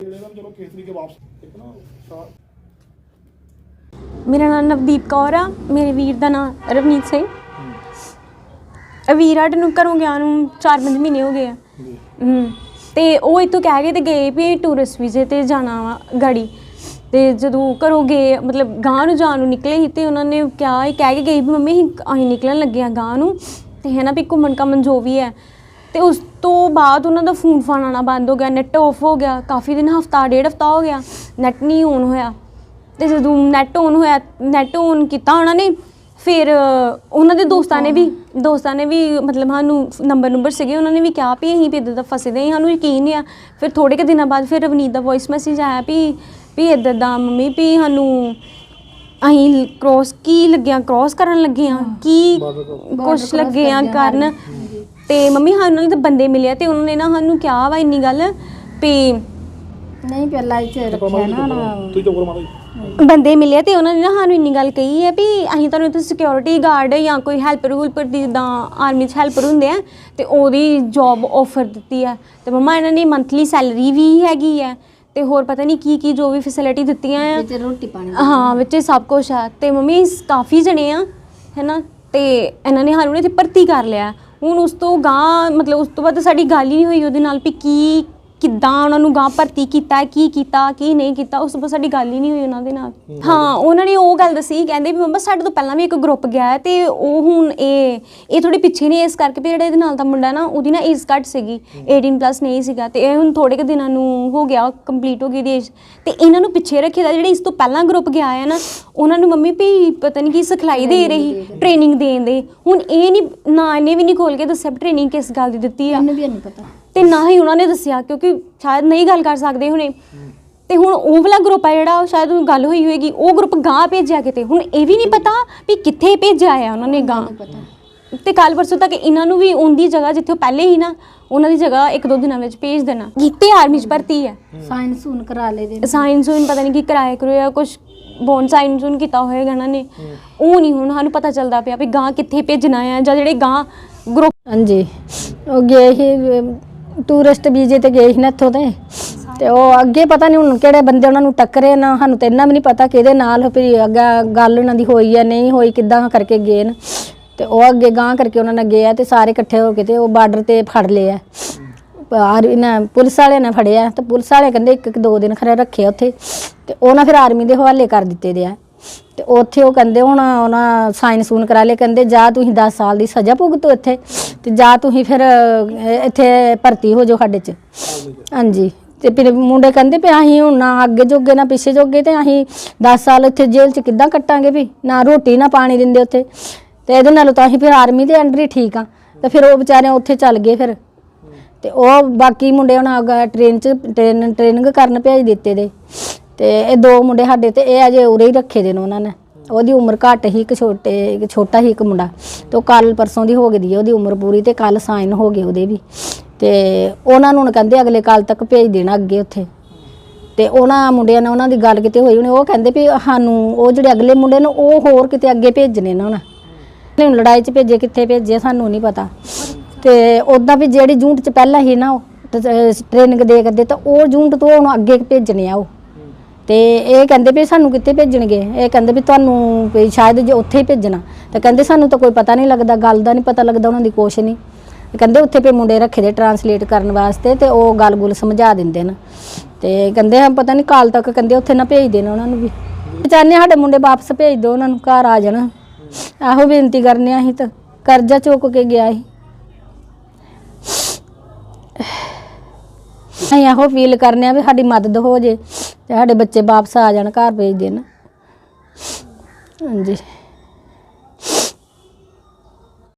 ਜਿਹੜੇ ਨਾ ਚਲੋ ਖੇਤਰੀ ਕੇ ਵਾਪਸ ਇੱਕ ਨਾ ਸ਼ਾ- ਮੇਰਾ ਨਾਮ ਨਵਦੀਪ ਕੌਰ ਆ ਮੇਰੇ ਵੀਰ ਦਾ ਨਾਮ ਰਵਨੀਤ ਸਿੰਘ। ਵੀਰ ਸਾਡੇ ਨੂੰ ਘਰੋਂ ਗਿਆ ਨੂੰ 4-5 ਮਹੀਨੇ ਹੋ ਗਏ ਆ। ਜੀ ਹਮ, ਤੇ ਉਹ ਇੱਥੋਂ ਕਹਿ ਗਏ ਤੇ ਗਏ ਵੀ ਟੂਰਿਸਟ ਵੀਜ਼ੇ ਤੇ ਜਾਣਾ ਵਾ ਗਾੜੀ। ਤੇ ਜਦੋਂ ਘਰੋਂ ਗਏ ਮਤਲਬ ਗਾਂ ਨੂੰ ਜਾਣ ਨੂੰ ਨਿਕਲੇ ਸੀ ਤੇ ਉਹਨਾਂ ਨੇ ਕਿਹਾ ਇਹ ਕਹਿ ਕੇ ਗਏ ਵੀ ਮੰਮੀ ਅਸੀਂ ਅਸੀਂ ਨਿਕਲਣ ਲੱਗੇ ਆ ਗਾਂ ਨੂੰ। ਤੇ ਹੈ ਨਾ ਵੀ ਘੁੰਮਣ ਘਾਮਣ ਜੋ ਵੀ ਹੈ। ਤੇ ਉਸ ਤੋਂ ਬਾਅਦ ਉਹਨਾਂ ਦਾ ਫੋਨ ਫਾਨ ਆਉਣਾ ਬੰਦ ਹੋ ਗਿਆ ਨੈਟ ਆਫ ਹੋ ਗਿਆ ਕਾਫੀ ਦਿਨ ਹਫਤਾ ਡੇਢ ਹਫਤਾ ਹੋ ਗਿਆ ਨੈਟ ਨਹੀਂ ਔਨ ਹੋਇਆ। ਤੇ ਜਦੋਂ ਨੈਟ ਔਨ ਹੋਇਆ ਨੈਟ ਔਨ ਕੀਤਾ ਉਹਨਾਂ ਨੇ ਫਿਰ ਉਹਨਾਂ ਦੇ ਦੋਸਤਾਂ ਨੇ ਵੀ ਦੋਸਤਾਂ ਨੇ ਵੀ ਮਤਲਬ ਸਾਨੂੰ ਨੰਬਰ ਨੰਬਰ ਸੀਗੇ ਉਹਨਾਂ ਨੇ ਵੀ ਕਿਹਾ ਵੀ ਅਸੀਂ ਵੀ ਇੱਦਾਂ ਦਾ ਫਸੇ ਦੇ ਸਾਨੂੰ ਯਕੀਨ ਨਹੀਂ ਆ। ਫਿਰ ਥੋੜੇ ਕੁ ਦਿਨਾਂ ਬਾਅਦ ਫਿਰ ਰਵਨੀਤ ਦਾ ਵੌਇਸ ਮੈਸੇਜ ਆਇਆ ਵੀ ਵੀ ਇੱਦਾਂ ਦਾ ਮੰਮੀ ਵੀ ਸਾਨੂੰ ਅਸੀਂ ਕ੍ਰੋਸ ਕੀ ਲੱਗਿਆ ਕ੍ਰੋਸ ਕਰਨ ਲੱਗੇ ਆ ਕੀ ਕੁਛ ਲੱਗੇ ਆ ਕਰਨ। ਤੇ ਮੰਮੀ ਸਾਨੂੰ ਤਾਂ ਬੰਦੇ ਮਿਲਿਆ ਤੇ ਉਹਨਾਂ ਨੇ ਨਾ ਸਾਨੂੰ ਕਿਹਾ ਵਾ ਇੰਨੀ ਗੱਲ ਵੀ ਨਹੀਂ ਪਹਿਲਾਂ ਇੱਥੇ ਰੱਖਿਆ ਨਾ ਨਾ। ਤੁਸੀਂ ਚੁੱਪ ਕਰੋ ਮਾਤਾ ਜੀ। ਬੰਦੇ ਮਿਲੇ ਤੇ ਉਹਨਾਂ ਨੇ ਨਾ ਸਾਨੂੰ ਇੰਨੀ ਗੱਲ ਕਹੀ ਹੈ ਵੀ ਅਸੀਂ ਤੁਹਾਨੂੰ ਇੱਥੇ ਸਿਕਿਉਰਿਟੀ ਗਾਰਡ ਜਾਂ ਕੋਈ ਹੈਲਪਰ ਹੁਲਪਰ ਦੀ ਜਿੱਦਾਂ ਆਰਮੀ 'ਚ ਹੈਲਪਰ ਹੁੰਦੇ ਆ ਤੇ ਉਹਦੀ ਜੌਬ ਆਫਰ ਦਿੱਤੀ ਹੈ। ਤੇ ਮਮਾ ਇਹਨਾਂ ਨੇ ਮੰਥਲੀ ਸੈਲਰੀ ਵੀ ਹੈਗੀ ਹੈ ਤੇ ਹੋਰ ਪਤਾ ਨਹੀਂ ਕੀ ਕੀ ਜੋ ਵੀ ਫੈਸਿਲਿਟੀ ਦਿੱਤੀਆਂ ਆ। ਵਿੱਚ ਰੋਟੀ ਪਾਣੀ ਹਾਂ ਵਿੱਚ ਸਭ ਕੁਝ ਆ। ਤੇ ਮੰਮੀ ਸ- ਕਾਫੀ ਜਣੇ ਆ ਹੈਨਾ? ਤੇ ਇਹਨਾਂ ਨੇ ਸਾਨੂੰ ਇੱਥੇ ਭਰਤੀ ਕਰ ਲਿਆ। ਹੁਣ ਉਸ ਤੋਂ ਗਾਂ ਮਤਲਬ ਉਸ ਤੋਂ ਬਾਅਦ ਤਾਂ ਸਾਡੀ ਗੱਲ ਹੀ ਨਹੀਂ ਹੋਈ ਉਹਦੇ ਨਾਲ ਵੀ ਕੀ ਕਿੱਦਾਂ ਉਹਨਾਂ ਨੂੰ ਗਾਂ ਭਰਤੀ ਕੀਤਾ ਕੀ ਕੀਤਾ ਕੀ ਨਹੀਂ ਕੀਤਾ ਉਸ ਤੋਂ ਬਾਅਦ ਸਾਡੀ ਗੱਲ ਹੀ ਨਹੀਂ ਹੋਈ ਉਹਨਾਂ ਦੇ ਨਾਲ। ਹਾਂ ਉਹਨਾਂ ਨੇ ਉਹ ਗੱਲ ਦੱਸੀ ਕਹਿੰਦੇ ਵੀ ਮੰਮਾ ਸਾਡੇ ਤੋਂ ਪਹਿਲਾਂ ਵੀ ਇੱਕ ਗਰੁੱਪ ਗਿਆ ਹੈ ਤੇ ਉਹ ਹੁਣ ਇਹ ਇਹ ਥੋੜੀ ਪਿੱਛੇ ਨੇ ਇਸ ਕਰਕੇ ਵੀ ਜਿਹੜਾ ਇਹਦੇ ਨਾਲ ਦਾ ਮੁੰਡਾ ਨਾ ਉਹਦੀ ਨਾ ਏਜ ਘੱਟ ਸੀਗੀ 18 ਪਲੱਸ ਨਹੀਂ ਸੀਗਾ ਤੇ ਇਹ ਹੁਣ ਥੋੜੇ ਕੁ ਦਿਨਾਂ ਨੂੰ ਹੋ ਗਿਆ ਕੰਪਲੀਟ ਹੋ ਗਈ ਦੀ ਏਜ ਤੇ ਇਹਨਾਂ ਨੂੰ ਪਿੱਛੇ ਰੱਖਿਆ ਦਾ ਜਿਹੜੇ ਇਸ ਤੋਂ ਪਹਿਲਾਂ ਗਰੁੱਪ ਗਿਆ ਹੈ ਨਾ ਉਹਨਾਂ ਨੂੰ ਮੰਮੀ ਵੀ ਪਤਾ ਨਹੀਂ ਕੀ ਸਿਖਲਾਈ ਦੇ ਰਹੀ ਟ੍ਰੇਨਿੰਗ ਦੇਣ ਦੇ। ਹੁਣ ਇਹ ਨਹੀਂ ਨਾ ਇਹਨੇ ਵੀ ਨਹੀਂ ਖੋਲ ਕੇ ਦੱਸਿਆ ਟ੍ਰੇਨਿੰਗ ਕਿਸ ਗੱਲ ਦੀ ਦਿੱਤੀ ਆ। ਇਹਨੂੰ ਵੀ ਨਹੀਂ ਪਤਾ। ਤੇ ਨਾ ਹੀ ਉਹਨਾਂ ਨੇ ਦੱਸਿਆ ਕਿਉਂਕਿ ਸ਼ਾਇਦ ਨਹੀਂ ਗੱਲ ਕਰ ਸਕਦੇ ਹੁਣੇ। ਤੇ ਹੁਣ ਉਹ ਵਾਲਾ ਗਰੁੱਪ ਆ ਜਿਹੜਾ ਉਹ ਸ਼ਾਇਦ ਗੱਲ ਹੋਈ ਹੋਏਗੀ ਉਹ ਗਰੁੱਪ ਗਾਂ ਭੇਜਿਆ ਕਿਤੇ? ਹੁਣ ਇਹ ਵੀ ਨਹੀਂ ਪਤਾ ਵੀ ਕਿੱਥੇ ਭੇਜਿਆ ਆ ਉਹਨਾਂ ਨੇ ਗਾਂ ਤੇ ਕੱਲ ਪਰਸੋਂ ਤੱਕ ਇਹਨਾਂ ਨੂੰ ਵੀ ਉਹਦੀ ਜਗ੍ਹਾ ਜਿੱਥੇ ਉਹ ਪਹਿਲੇ ਹੀ ਨਾ ਉਹਨਾਂ ਦੀ ਜਗ੍ਹਾ ਇੱਕ ਦੋ ਦਿਨਾਂ ਵਿੱਚ ਭੇਜ ਦੇਣਾ। ਕੀਤੇ ਆਰਮੀ ਚ ਭਰਤੀ ਹੈ ਸਾਇੰਸ ਸੂਨ ਕਰਾ ਲੇ ਦੇ ਸਾਇੰਸ ਨੂੰ ਪਤਾ ਨਹੀਂ ਕੀ ਕਰਾਇਆ ਕਰੋਇਆ ਕੁਝ ਬੋਨ ਸਾਇੰਸ ਨੂੰ ਕੀਤਾ ਹੋਏਗਾ ਇਹਨਾਂ ਨੇ। ਉਹ ਨਹੀਂ ਹੁਣ ਸਾਨੂੰ ਪਤਾ ਚੱਲਦਾ ਪਿਆ ਵੀ ਗਾਂ ਕਿੱਥੇ ਭੇਜਣਾ ਆ ਜਾਂ ਜਿਹੜੇ ਗਾਂ ਗਰੁੱਪ ਹਾਂਜੀ। ਉਹ ਗਏ ਸੀ ਟੂਰਿਸਟ ਵੀਜ਼ੇ ਤੇ ਗਏ ਸੀ ਨਾ ਇੱਥੋਂ ਤੇ। ਤੇ ਉਹ ਅੱਗੇ ਪਤਾ ਨਹੀਂ ਹੁਣ ਕਿਹੜੇ ਬੰਦੇ ਉਹਨਾਂ ਨੂੰ ਟੱਕਰੇ ਨਾ, ਸਾਨੂੰ ਤੇ ਇੰਨਾ ਵੀ ਨਹੀਂ ਪਤਾ ਕਿਹਦੇ ਨਾਲ ਫਿਰ ਅੱਗਾ ਗੱਲ ਉਹਨਾਂ ਦੀ ਹੋਈ ਆ, ਨਹੀਂ ਹੋਈ, ਕਿੱਦਾਂ ਕਰਕੇ ਗਏ ਨੇ। ਤੇ ਉਹ ਅੱਗੇ ਗਾਂ ਕਰਕੇ ਉਹਨਾਂ ਨਾਲ ਗਏ ਆ ਤੇ ਸਾਰੇ ਇਕੱਠੇ ਹੋ ਕੇ ਤੇ ਉਹ ਬਾਰਡਰ ਤੇ ਫੜ ਲਏ ਆ। ਆਰ ਇਹਨਾਂ ਪੁਲਿਸ ਵਾਲਿਆਂ ਨੇ ਫੜਿਆ ਤੇ ਪੁਲਿਸ ਵਾਲੇ ਕਹਿੰਦੇ ਇੱਕ ਇੱਕ ਦੋ ਦਿਨ ਖਰੇ ਰੱਖਿਆ ਉੱਥੇ। ਤੇ ਨਾ ਫਿਰ ਆਰਮੀ ਦੇ ਹਵਾਲੇ ਕਰ ਦਿੱਤੇ ਦੇ ਆ। ਤੇ ਉੱਥੇ ਉਹ ਕਹਿੰਦੇ ਹੁਣ ਉਹਨਾਂ ਸਾਈਨ ਸੂਨ ਕਰਾ ਲਏ ਕਹਿੰਦੇ ਜਾ ਤੁਸੀਂ 10 ਸਾਲ ਦੀ ਸਜ਼ਾ ਭੁਗਤੋ ਇੱਥੇ ਤੇ ਜਾ ਤੁਸੀਂ ਫਿਰ ਅਹ, ਇੱਥੇ ਭਰਤੀ ਹੋ ਜਾਓ ਸਾਡੇ ਚ। ਹਾਂਜੀ ਤੇ ਫਿਰ ਮੁੰਡੇ ਕਹਿੰਦੇ ਵੀ ਅਸੀਂ ਹੁਣ ਨਾ ਅੱਗੇ ਜੋਗੇ ਨਾ ਪਿੱਛੇ ਜੋਗੇ ਤੇ ਅਸੀਂ 10 ਸਾਲ ਇੱਥੇ ਜੇਲ੍ਹ ਚ ਕਿੱਦਾਂ ਕੱਟਾਂਗੇ ਵੀ? ਨਾ ਰੋਟੀ ਨਾ ਪਾਣੀ ਦਿੰਦੇ ਉੱਥੇ। ਤੇ ਇਹਦੇ ਨਾਲੋਂ ਤਾਂ ਅਸੀਂ ਫਿਰ ਆਰਮੀ ਦੇ ਅੰਡਰ ਹੀ ਠੀਕ ਆ। ਤੇ ਫਿਰ ਉਹ ਵਿਚਾਰੇ ਉੱਥੇ ਚੱਲ ਗਏ ਫਿਰ। ਤੇ ਉਹ ਬਾਕੀ ਮੁੰਡੇ ਹੁਣ ਟ੍ਰੇਨ ਚ ਟ੍ਰੇਨ ਟ੍ਰੇਨਿੰਗ ਕਰਨ ਭੇਜ ਦਿੱਤੇ ਦੇ। ਤੇ ਇਹ ਦੋ ਮੁੰਡੇ ਸਾਡੇ ਤੇ ਇਹ ਅਜੇ ਉਰੇ ਹੀ ਰੱਖੇ ਦੇ ਨੇ ਉਹਨਾਂ ਨੇ। ਉਹਦੀ ਉਮਰ ਘੱਟ ਹੀ, ਇੱਕ ਛੋਟੇ, ਇੱਕ ਛੋਟਾ ਹੀ ਇੱਕ ਮੁੰਡਾ। ਤੇ ਉਹ ਕੱਲ ਪਰਸੋਂ ਦੀ ਹੋ ਗਈ ਦੀ ਹੈ ਉਹਦੀ ਉਮਰ ਪੂਰੀ ਤੇ ਕੱਲ ਸਾਈਨ ਹੋ ਗਏ ਉਹਦੇ ਵੀ। ਤੇ ਉਹਨਾਂ ਨੂੰ ਹੁਣ ਕਹਿੰਦੇ ਅਗਲੇ ਕੱਲ ਤੱਕ ਭੇਜ ਦੇਣਾ ਅੱਗੇ ਉੱਥੇ। ਤੇ ਉਹਨਾਂ ਮੁੰਡਿਆਂ ਨਾਲ ਉਹਨਾਂ ਦੀ ਗੱਲ ਕਿਤੇ ਹੋਈ ਉਹਨੇ ਉਹ ਕਹਿੰਦੇ ਵੀ ਸਾਨੂੰ, ਉਹ ਜਿਹੜੇ ਅਗਲੇ ਮੁੰਡੇ ਨੇ, ਉਹ ਹੋਰ ਕਿਤੇ ਅੱਗੇ ਭੇਜਣੇ ਨੇ ਉਹਨਾਂ। ਨੇ ਹੁਣ ਲੜਾਈ 'ਚ ਭੇਜੇ, ਕਿੱਥੇ ਭੇਜੇ, ਸਾਨੂੰ ਨਹੀਂ ਪਤਾ। ਤੇ ਉਦਾਂ ਵੀ ਜਿਹੜੀ ਜੂੰਟ 'ਚ ਪਹਿਲਾਂ ਹੀ ਨਾ ਉਹ ਟ੍ਰੇਨਿੰਗ ਦੇ ਕਰਦੇ ਤਾਂ ਉਹ ਜੂਨਟ ਤੋਂ ਉਹਨੂੰ ਅੱਗੇ ਭੇਜਣੇ ਆ ਉਹ। ਤੇ ਇਹ ਕਹਿੰਦੇ ਵੀ ਸਾਨੂੰ ਕਿੱਥੇ ਭੇਜਣਗੇ? ਇਹ ਕਹਿੰਦੇ ਵੀ ਤੁਹਾਨੂੰ ਵੀ ਸ਼ਾਇਦ ਜੇ ਉੱਥੇ ਹੀ ਭੇਜਣਾ। ਤਾਂ ਕਹਿੰਦੇ ਸਾਨੂੰ ਤਾਂ ਕੋਈ ਪਤਾ ਨਹੀਂ ਲੱਗਦਾ, ਗੱਲ ਦਾ ਨਹੀਂ ਪਤਾ ਲੱਗਦਾ, ਉਹਨਾਂ ਦੀ ਕੁਛ ਨਹੀਂ। ਕਹਿੰਦੇ ਉੱਥੇ ਪੇ ਮੁੰਡੇ ਰੱਖੇ ਦੇ ਟਰਾਂਸਲੇਟ ਕਰਨ ਵਾਸਤੇ ਤੇ ਉਹ ਗੱਲ-ਗੁਲ ਸਮਝਾ ਦਿੰਦੇ ਨੇ। ਤੇ ਕਹਿੰਦੇ ਆ ਪਤਾ ਨਹੀਂ ਕਾਲ ਤੱਕ ਕਹਿੰਦੇ ਉੱਥੇ ਨਾ ਭੇਜ ਦੇਣਾ ਉਹਨਾਂ ਨੂੰ ਵੀ। ਚਾਹੁੰਦੇ ਹਾਂ ਸਾਡੇ ਮੁੰਡੇ ਵਾਪਸ ਭੇਜ ਦਿਓ ਉਹਨਾਂ ਨੂੰ, ਘਰ ਆ ਜਾਣ। ਇਹੋ ਬੇਨਤੀ ਕਰਨੇ ਆ ਅਸੀਂ ਤਾਂ। ਕਰਜ਼ਾ ਚੁੱਕ ਕੇ ਗਿਆ ਸੀ। ਅਸੀਂ ਇਹੋ ਫੀਲ ਕਰਨੇ ਆ ਵੀ ਸਾਡੀ ਮਦਦ ਹੋ ਜੇ ਤੇ ਸਾਡੇ ਬੱਚੇ ਵਾਪਸ ਆ ਜਾਣ, ਘਰ ਭੇਜ ਦੇਣ। ਹਾਂਜੀ।